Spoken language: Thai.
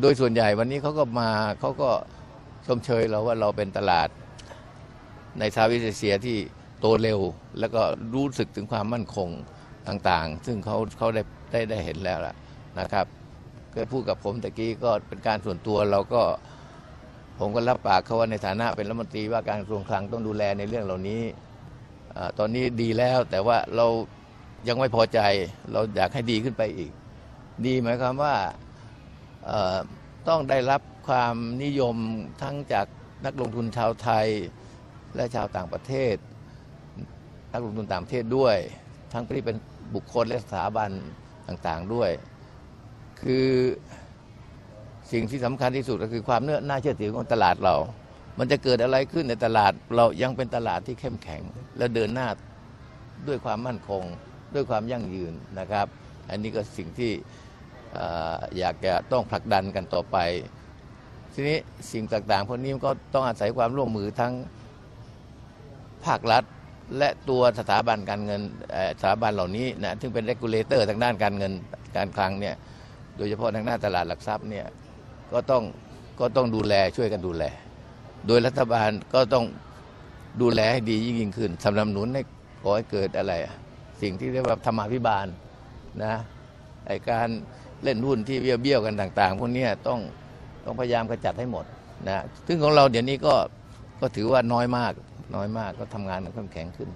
โดยส่วนใหญ่วันนี้เขาก็มาเขาก็ชมเชยเราว่าเราเป็นตลาดในซาวิสเอเชียที่โตเร็ว แล้วก็รู้สึกถึงความมั่นคงต่างๆ ซึ่งเขาเขาได้ได้ได้เห็นแล้วล่ะนะครับเคยพูดกับผมตะกี้ก็เป็นการส่วนตัวเราก็ ผมก็รับปากเขาว่าในฐานะเป็นรัฐมนตรีว่าการกระทรวงคลังต้องดูแลในเรื่องเหล่านี้ตอนนี้ดีแล้วแต่ว่าเรายังไม่พอใจเราอยากให้ดีขึ้นไปอีก ดีหมายความว่า ต้องได้รับความนิยมทั้งจากนักลงทุนชาวไทยและชาวต่างประเทศ นักลงทุนต่างประเทศด้วย ทั้งที่เป็นบุคคลและสถาบันต่างๆด้วย คือสิ่งที่สำคัญที่สุดก็คือความเนื้อน่าเชื่อถือของตลาดเรา มันจะเกิดอะไรขึ้นในตลาดเรายังเป็นตลาดที่เข้มแข็ง และเดินหน้าด้วยความมั่นคง ด้วยความยั่งยืนนะครับ อันนี้ก็สิ่งที่ อยากจะต้องผลักดันกันต่อไป ทีนี้สิ่งต่างๆพวกนี้ก็ต้องอาศัยความร่วมมือทั้งภาครัฐ และตัวสถาบันการเงินสถาบันเหล่านี้นะซึ่งเป็นเรกูลเลเตอร์ทางด้านการเงินการคลังเนี่ยโดยเฉพาะทางด้าตลาดหลักทรัพย์เนี่ยก็ต้องก็ต้องดูแลช่วยกันดูแล โดยรัฐบาลก็ต้องดูแลให้ดียิ่งยิ่งขึ้นสนับสนุนให้ขอให้เกิดอะไร สิ่งที่เรียกว่าธรรมาภิบาลนะไอการ เล่นหุ้นที่เบี้ยวๆกันต่าง ๆ พวกนี้ต้องต้องพยายามกระจัดให้หมดนะซึ่งของเราเดี๋ยวนี้ก็ก็ถือว่าน้อยมากน้อยมากก็ทำงานมันเข้มแข็งขึ้น